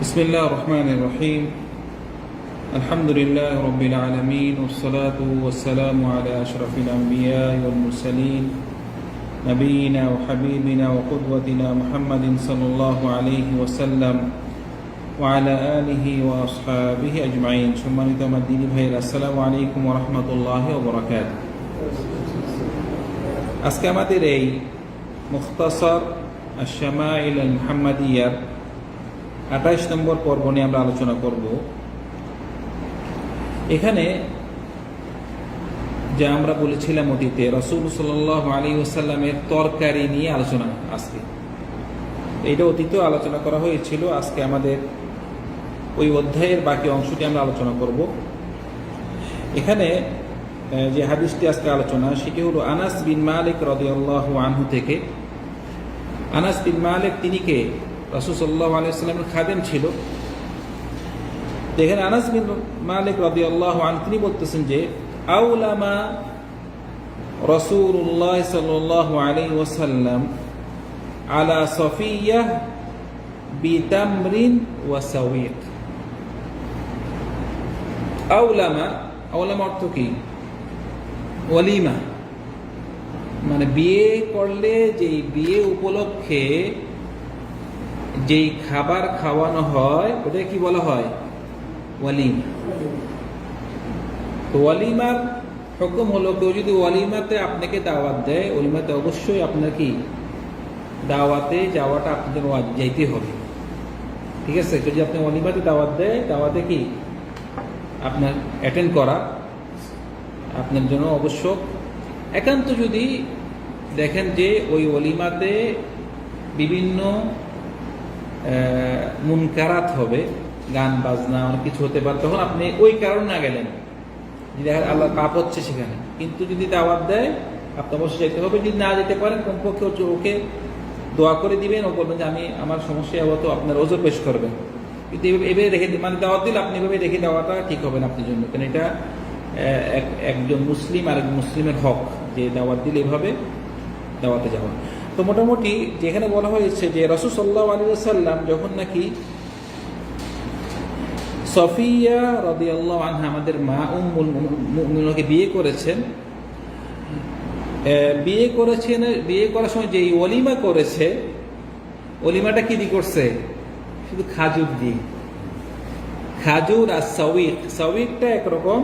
بسم الله الرحمن الرحيم الحمد لله رب العالمين والصلاة والسلام على أشرف الأنبياء والمرسلين نبينا وحبيبنا وقدوتنا محمد صلى الله عليه وسلم وعلى آله وأصحابه أجمعين ثم نتمدين بهير السلام عليكم ورحمة الله وبركاته আজকে আমাদের এই মুখতাসর আশামাইল আল মুহাম্মাদিয়ার আঠাইশ নম্বর পর্ব নিয়ে আমরা আলোচনা করব। এখানে যে আমরা বলেছিলাম অতীতে, রসুল সাল আলী ওসাল্লামের তরকারি নিয়ে আলোচনা আজকে। এইটা অতীতেও আলোচনা করা হয়েছিল, আজকে আমাদের ওই অধ্যায়ের বাকি অংশটি আমরা আলোচনা করব। এখানে যে হাদিসটি আজকে আলোচনা, সেটি হলো আনাস বিন মালিক রদিয়াল্লাহু আনহু থেকে। আনাস বিন মালিক তিনি কে? আলাইহি ওয়াসাল্লামের খাদেম ছিল। তো এখানে আনাস বিন মালিক রাদিয়াল্লাহু আনহু, তিনি বলতেছেন যে আউলামা রাসূলুল্লাহ সাল্লাল্লাহু আলাইহি ওয়াসাল্লাম আলা সফিয়াহ বিতামরিন ওয়া সাওয়িক। আউলামা আউলামা অর্থ কি? ওয়ালিমা মানে বিয়ে করলে যেই বিয়ে উপলক্ষে যেই খাবার খাওয়ানো হয় ওটা কি বলা হয়? ওয়ালিমা। তো ওয়ালিমার হুকুম হলো, কেউ যদি ওয়ালিমাতে আপনাকে দাওয়াত দেয়, ওয়ালিমাতে অবশ্যই আপনার কি? দাওয়াতে যাওয়াটা আপনাদের যাইতে হবে। ঠিক আছে? যদি আপনি ওয়ালিমাতে দাওয়াত দেয়, দাওয়াতে কি? আপনার অ্যাটেন্ড করা। আপনার জন্য অবশ্যক একান্ত যদি দেখেন যে ওই অলিমাতে বিভিন্ন মুনকারাত হবে, গান, বাজনা, অনেক কিছু হতে পারে, তখন আপনি ওই কারণে না গেলেন। যে দেখেন আল্লাহ পাপ হচ্ছে সেখানে। কিন্তু যদি দাওয়াত দেয়, আপনি অবশ্যই যেতে হবে। যদি না যেতে পারেন, কমপক্ষে ওকে দোয়া করে দিবেন। ও বলবেন যে, আমি আমার সমস্যা হতো আপনার ওজোর পেশ করবেন। কিন্তু এভাবে রেখে মানে দাওয়াত দিলে আপনি এভাবে রেখে দেওয়াটা ঠিক হবে না আপনার জন্য। কারণ এটা এক- একজন মুসলিম আর এক মুসলিমের হক যে দাওয়াত দিলে এভাবে দাওয়াতে যাওয়া। তো মোটামুটি যেখানে বলা হয়েছে যে রসুল সাল্লাহ আলী সাল্লাম যখন নাকি সফিয়া রদিয়াল্লাহ আনহা, আমাদের মা মুমিনকে বিয়ে করেছেন বিয়ে করেছেন, বিয়ে করার সময় যে অলিমা করেছে অলিমাটা কি করছে? শুধু খাজুর দিয়ে। খাজুর আর সাউইক সাউইকটা একরকম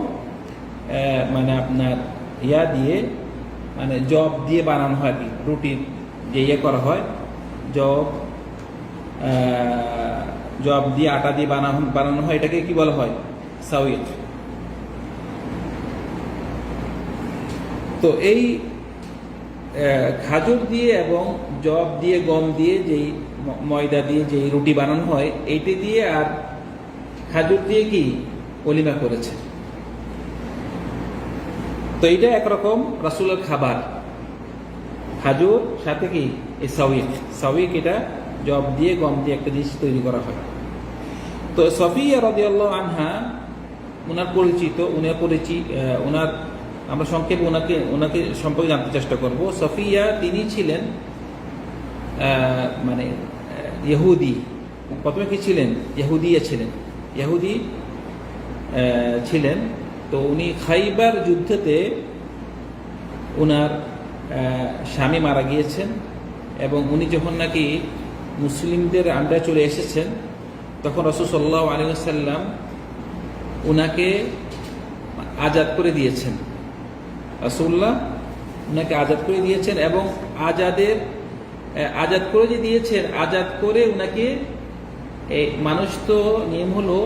মানে আপনার ইয়া দিয়ে মানে জব দিয়ে বানানো হয় আর কি রুটি যে ইয়ে করা হয়, জব জব দিয়ে আটা দিয়ে বানানো বানানো হয়, এটাকে কি বলা হয়? সাউইক তো এই খাজুর দিয়ে এবং জব দিয়ে, গম দিয়ে যেই ময়দা দিয়ে যেই রুটি বানানো হয়, এইটি দিয়ে আর খাজুর দিয়ে কি? অলিমা করেছে। তো এইটা একরকম রাসুলের খাবার। খাজুর সাথে কি? এই সাউইক সাউইক এটা জব দিয়ে, গম দিয়ে একটা জিনিস তৈরি করা হয়। তো সফিয়া রদিয়াল্লাহ আনহা ওনার পরিচিত, উনার পরিচিত ওনার আমরা সংক্ষেপে ওনাকে ওনাকে সম্পর্কে জানতে চেষ্টা করব। সফিয়া তিনি ছিলেন মানে ইহুদি। প্রথমে কি ছিলেন? ইহুদিয়া ছিলেন। ইহুদি ছিলেন। তো উনি খাইবার যুদ্ধতে ওনার স্বামী মারা গিয়েছেন এবং উনি যখন নাকি মুসলিমদের আন্ডায় চলে এসেছেন, তখন রসুল সাল্লাহ আলী সাল্লাম ওনাকে আজাদ করে দিয়েছেন। রাসুল্লাহ ওনাকে আজাদ করে দিয়েছেন এবং আজাদের আজাদ করে যে দিয়েছেন, আজাদ করে ওনাকে মানুষ তো নিয়ম হলো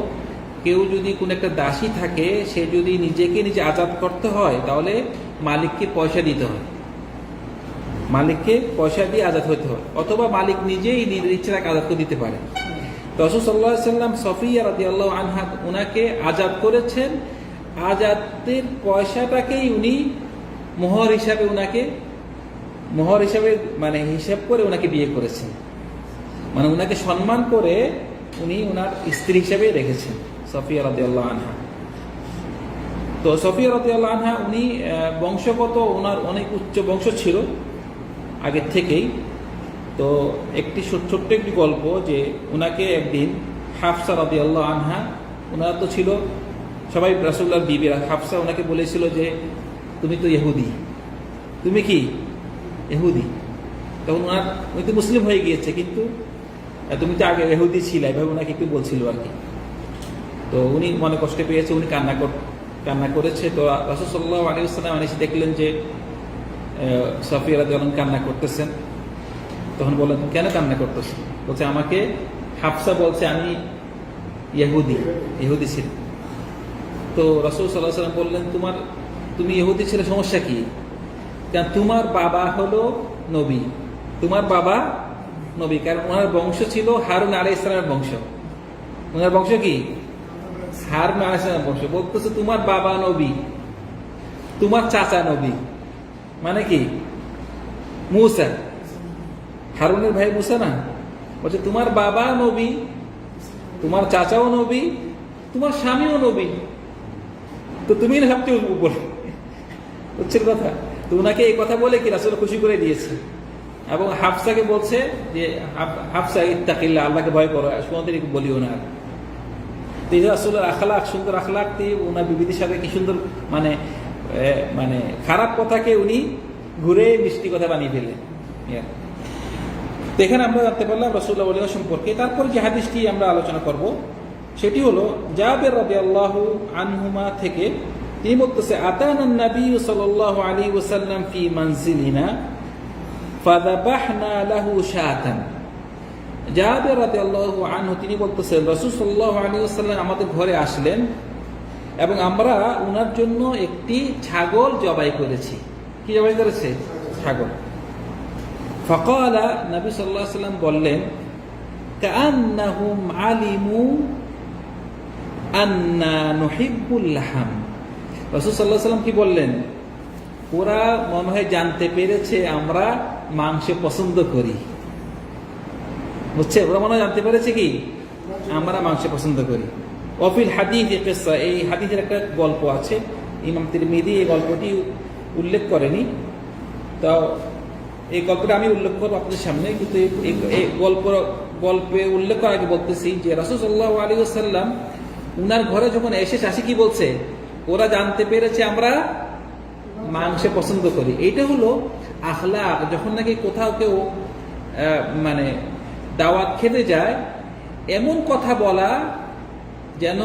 কেউ যদি কোনো একটা দাসী থাকে, সে যদি নিজেকে নিজে আজাদ করতে হয়, তাহলে মালিককে পয়সা দিতে হয়। মালিককে পয়সা দিয়ে আজাদ হতে হয় অথবা মালিক নিজেই নিজের ইচ্ছে তাকে আজাদ করে দিতে পারে। রসুল সাল্লাহ সাল্লাম সফিয়া রাদি আল্লাহ আনহা ওনাকে আজাদ করেছেন। আজাদের পয়সাটাকেই উনি মোহর হিসাবে ওনাকে মোহর হিসাবে মানে হিসাব করে ওনাকে বিয়ে করেছেন। মানে ওনাকে সম্মান করে উনি ওনার স্ত্রী হিসাবে রেখেছেন, সফিয়া রাদি আল্লাহ আনহা। তো সফিয়া রাদি আল্লাহ আনহা উনি বংশগত ওনার অনেক উচ্চ বংশ ছিল। আগের থেকেই। তো একটি ছোট- ছোট্ট একটি গল্প যে ওনাকে একদিন হাফসা রদি আল্লাহ আনহা ওনারা তো ছিল সবাই রাসুল্লাহ বিবিরা হাফসা ওনাকে বলেছিল যে, তুমি তো ইহুদি। তুমি কি? ইহুদি। তখন ওনার উনি তো মুসলিম হয়ে গিয়েছে, কিন্তু তুমি তো আগে ইহুদি ছিলে। এভাবে ওনাকে একটু বলছিল আর কি। তো উনি মনে কষ্ট পেয়েছে, উনি কান্না কান্না করেছে। তো রাসুল সাল্লাহ আলী আসসালাম এসে দেখলেন যে সফিয়া রাজি কান্না করতেছেন। তখন বললেন, কেন কান্না করতেছেন? বলছে, আমাকে হাফসা বলছে, আমি ইহুদি ইহুদি ছিল। তো রসুল সাল্লাহ সাল্লাম বললেন, তোমার, তুমি ইহুদি ছিল, সমস্যা কি? কারণ তোমার বাবা হলো নবী, তোমার বাবা নবী, কারণ ওনার বংশ ছিল হারুন আলাই ইসলামের বংশ। ওনার বংশ কি? হারুন আলাই ইসলামের বংশ। বলতেছে, তোমার বাবা নবী, তোমার চাচা নবী। মানে কি? মুসা। হারুনের ভাই মুসা না? বলছে, তোমার বাবা নবী, তোমার চাচাও নবী, তোমার স্বামীও নবী। তো তুমি না সবচেয়ে উপরে হচ্ছে কথা। তো ওনাকে এই কথা বলে কি রাসুল খুশি করে দিয়েছে। এবং হাফসাকে বলছে যে, হাফ- হাফসা ইত্তাকিল্লা আল্লাহকে ভয় করো কোনোদিন বলিও না। তো এই আখলাক সুন্দর আখলাক দিয়ে ওনার বিবিদির সাথে কি সুন্দর মানে মানে খারাপ কথাকে উনি ঘুরে মিষ্টি কথা বানিয়ে Yeah. তো এখানে আমরা জানতে পারলাম রসুল্লাহ আলিয়া সম্পর্কে। তারপর যে হাদিসটি আমরা আলোচনা করব, সেটি হলো জাবের রাজি আল্লাহ আনহুমা থেকে, তিনি বলতেছে, আতান নবী সাল্লাল্লাহু আলাইহি ওয়াসাল্লাম ফি মানজিলিনা, ফাযাবাহনা লাহু শাতান। জাবের রাদিয়াল্লাহু আনহু, তিনি বলতেছেন রাসূল সাল্লাল্লাহু আলাইহি ওয়াসাল্লাম আমাদের ঘরে আসলেন এবং আমরা ওনার জন্য একটি ছাগল জবাই করেছি। কি জবাই করেছে? ছাগল। ফকালা নবী সাল্লাহ সাল্লাম বললেন কান্নাহুম আলিমু আন্না নহিবুল লাহাম। রসুল সাল্লাহ সাল্লাম কি বললেন? ওরা মনে হয় জানতে পেরেছে আমরা মাংস পছন্দ করি। বুঝছে? ওরা মনে হয় জানতে পেরেছে কি? আমরা মাংস পছন্দ করি। অফিল হাদিস কেসা এই হাদিসের একটা গল্প আছে। ইমাম তিরমিদি এই গল্পটি উল্লেখ করেনি। তো এই গল্পটা আমি উল্লেখ করব আপনাদের সামনে, কিন্তু এই- গল্প গল্পে উল্লেখ করার আগে বলতেছি যে রাসুল সাল্লাহ আলী সাল্লাম উনার ঘরে যখন এসে চাষি কি বলছে? ওরা জানতে পেরেছে আমরা মাংসে পছন্দ করি। এইটা হলো আখলাক যখন নাকি কোথাও কেউ মানে দাওয়াত খেতে যায়, এমন কথা বলা যেন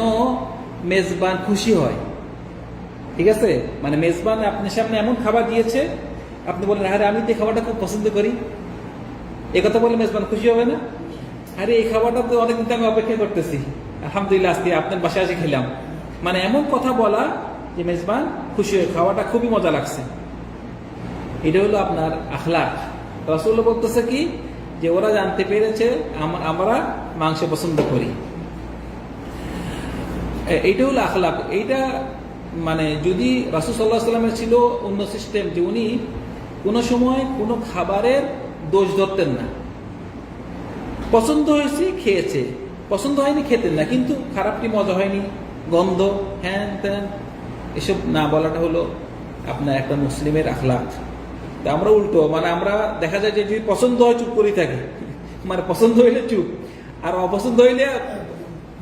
মেজবান খুশি হয়। ঠিক আছে? মানে মেজবান আপনার সামনে এমন খাবার দিয়েছে, আপনি বলেন, আরে আমি তো খাবারটা খুব পছন্দ করি। এ কথা বলে মেজবান খুশি হবে না? আরে, এই খাবারটা তো অনেকদিন আমি অপেক্ষা করতেছি। আলহামদুলিল্লাহ, আজকে আপনার বাসায় এসে খেলাম। মানে এমন কথা বলা যে, মেজবান, খুশি হয়ে খাওয়াটা খুবই মজা লাগছে। এটা হলো আপনার আখলাক রসুল বলতেছে কি? যে, ওরা জানতে পেরেছে আমরা মাংস পছন্দ করি। এইটা হলো আখলাক। এইটা মানে যদি রাসুল সাল্লাহ সাল্লামের ছিল অন্য সিস্টেম যে উনি কোনো সময় কোনো খাবারের দোষ ধরতেন না। পছন্দ হয়েছে, খেয়েছে। পছন্দ হয়নি, খেতেন না। কিন্তু খারাপটি মজা হয়নি। গন্ধ, হ্যান ত্যান, এসব না বলাটা হলো আপনার একটা মুসলিমের আখলাক। তা আমরা উল্টো মানে আমরা দেখা যায় যে যদি পছন্দ হয় চুপ করেই থাকি। মানে পছন্দ হইলে চুপ, আর অপছন্দ হইলে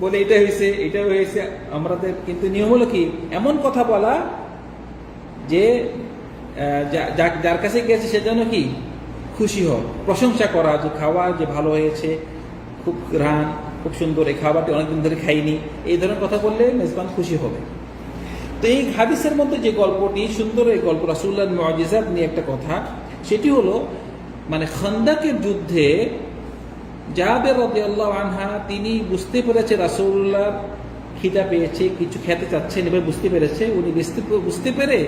বলে এটা হয়েছে এটা হয়েছে। আমাদের কিন্তু নিয়ম হলো কি, এমন কথা বলা যে যার কাছে গেছে সে যেন কি, খুশি হয় প্রশংসা করা, যে খাওয়া যে ভালো হয়েছে, খুব রান খুব সুন্দর, এই খাবারটি অনেকদিন ধরে খাইনি, এই ধরনের কথা বললে মেজবান খুশি হবে। তো এই হাদিসের মধ্যে যে গল্পটি, সুন্দর এই গল্প রাসুল্লাহ মজিজাত নিয়ে একটা কথা, সেটি হলো মানে খন্দাকের যুদ্ধে জাহাবের রদিয়াল্লাহ আনহা, তিনি বুঝতে পেরেছে রাসুল্লাহ খিদা পেয়েছে, কিছু খেতে চাচ্ছেন, এবার বুঝতে পেরেছে, উনি বুঝতে পেরে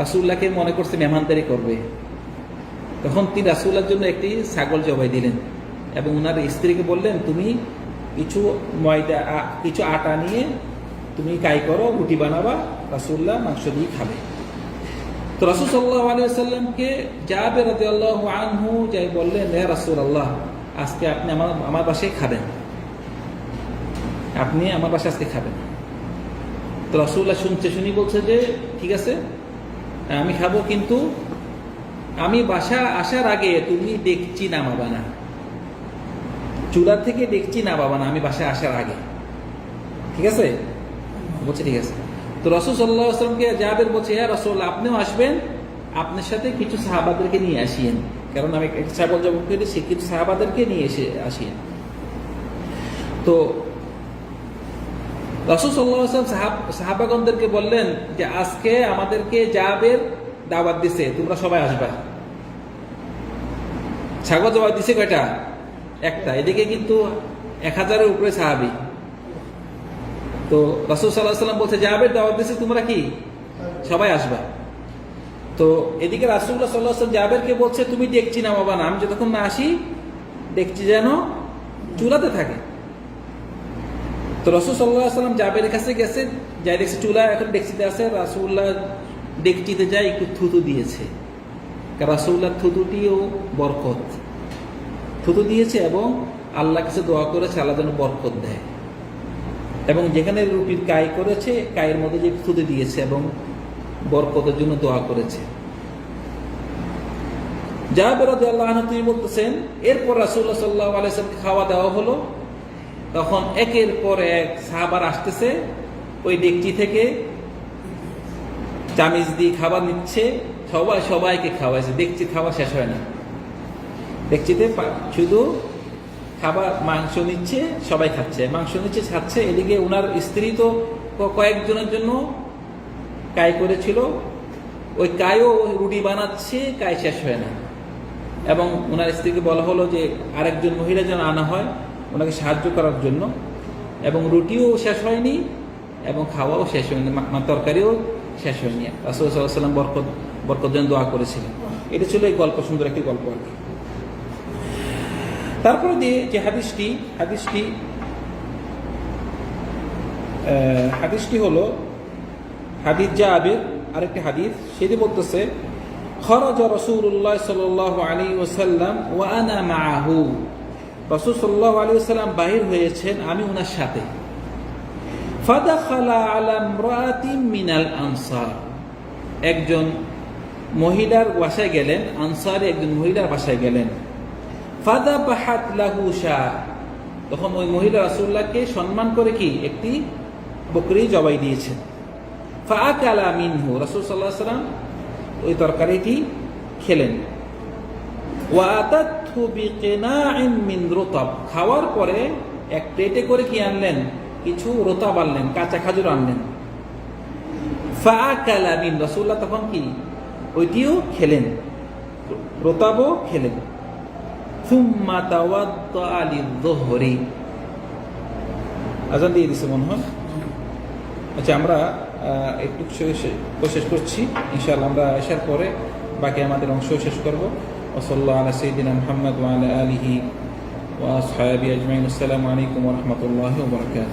রাসুল্লাহকে মনে করছে মেহমানদারি করবে। তখন তিনি রাসুল্লাহর জন্য একটি ছাগল জবাই দিলেন এবং ওনার স্ত্রীকে বললেন, তুমি কিছু ময়দা কিছু আটা নিয়ে তুমি কাই করো, রুটি বানাবা রাসুল্লাহ মাংস দিয়ে খাবে। তো রাসুল সাল্লাহ আলী সাল্লামকে যাবে রাতে আল্লাহ আনহু যাই বললেন, হে রাসুল আল্লাহ আজকে আপনি আমার আমার বাসায় খাবেন। আপনি আমার বাসায় আজকে খাবেন। তো রাসুল্লাহ শুনছে, শুনি বলছে যে, ঠিক আছে, আমি খাব কিন্তু আমি বাসা আসার আগে তুমি দেখছি নামাবা না। চুলা থেকে দেখছি না বাবা না, আমি বাসায় আসার আগে। ঠিক আছে? বলছে ঠিক আছে। তো রসুল সাল্লাহ আসলামকে যাবের বলছে হ্যাঁ রসুল আপনিও আসবেন, আপনার সাথে কিছু সাহাবাদেরকে নিয়ে আসিয়েন। কারণ আমি ছাগল জবাব করি কিছু সাহাবাদেরকে নিয়ে এসে আসিয়েন তো সাহাবাগনদেরকে বললেন যে, আজকে আমাদেরকে দাওয়াত দিছে, তোমরা সবাই আসবা। ছাগল দিছে কয়টা? একটা। এদিকে কিন্তু এক হাজারের উপরে সাহাবি। তো রসুল সাল্লাহ সাল্লাম বলছে যাবের দাওয়াত দিছে, তোমরা কি? সবাই আসবা। তো এদিকে রাসুল্লাহ সাল্লাহ জাবেরকে বলছে, তুমি দেখছি না বাবা, না, আমি যতক্ষণ না আসি, দেখছি যেন চুলাতে থাকে। তো রসুল সাল্লাহ সাল্লাম জাবের কাছে গেছে, যাই দেখছে চুলা এখন ডেকচিতে আছে রাসুল্লাহ ডেকচিতে যায় একটু থুতু দিয়েছে। রাসুল্লাহ থুতুটিও বরকত। থুতু দিয়েছে এবং আল্লাহ কাছে দোয়া করেছে, আল্লাহ যেন বরকত দেয়। এবং যেখানে রুটির কায় করেছে, কায়ের মধ্যে যে থুতু দিয়েছে এবং বরকতের জন্য দোয়া করেছে। বেরোদে আল্লাহ তিনি বলতেছেন, এরপর রাসুল্লাহ সাল্লাহ আলাইসালামকে খাওয়া দেওয়া হলো। তখন একের পর এক সাহাবার আসতেছে, ওই ডেকচি থেকে চামিচ দিয়ে খাবার নিচ্ছে, সবাই সবাইকে খাওয়াইছে। দেখছি খাবার শেষ হয় না। দেখছিতে শুধু খাবার, মাংস নিচ্ছে, সবাই খাচ্ছে। মাংস নিচ্ছে, খাচ্ছে, এদিকে ওনার স্ত্রী তো কয়েকজনের জন্য কায় করেছিল? ওই কায়ও রুটি বানাচ্ছে কায় শেষ হয় না। এবং ওনার স্ত্রীকে বলা হলো যে আরেকজন মহিলা যেন আনা হয়, ওনাকে সাহায্য করার জন্য। এবং রুটিও শেষ হয়নি, এবং খাওয়াও শেষ হয়নি তরকারিও শেষ হয়নি। রাসুল সাল্লাম বরকত বরকত যেন দোয়া করেছিলেন। এটা ছিল এই গল্প, সুন্দর একটি গল্প আর কি। তারপরে দিয়ে যে হাদিসটি হাদিসটি হাদিসটি হলো হাদিস আবের আরেকটি হাদিস, সেটি বলতেছে, খরজ রসুল্লাহ সাল আলী ওসাল্লাম ওয়ানা মাহু রসুল সাল্লাহ আলী ওসাল্লাম বাহির হয়েছেন আমি ওনার সাথে। ফাদা খালা আলাম মিনাল আনসার। একজন মহিলার বাসায় গেলেন, আনসারে একজন মহিলার বাসায় গেলেন। ফাদা বাহাত লাহু শাহ। তখন ওই মহিলা রাসুল্লাহকে সম্মান করে কি? একটি বকরি জবাই দিয়েছেন। ফাআকালা মিনহু। রাসূল আলাইহি সাল্লাম ওই তরকারিটি খেলেন। খাওয়ার পরে এক প্লেটে করে কি আনলেন? কিছু রোতাব আনলেন, কাঁচা খাজুর আনলেন। ফাআকালা মিন। রাসূলুল্লাহ তখন কি? ওইটিও খেলেন। রোতাবও খেলেন। আজান দিয়ে দিছে মনে হয়। আচ্ছা আমরা একটু শেষ করছি। ইনশাল্লাহ আমরা আসার পরে বাকি আমাদের অংশ শেষ করব। ওসল্লা আলা সঈদিনা মোহাম্মদ ওয়ালা আলিহি ওয়াসহাবি আজমাইন। আসসালামু আলাইকুম রহমতুল্লাহ বরকাত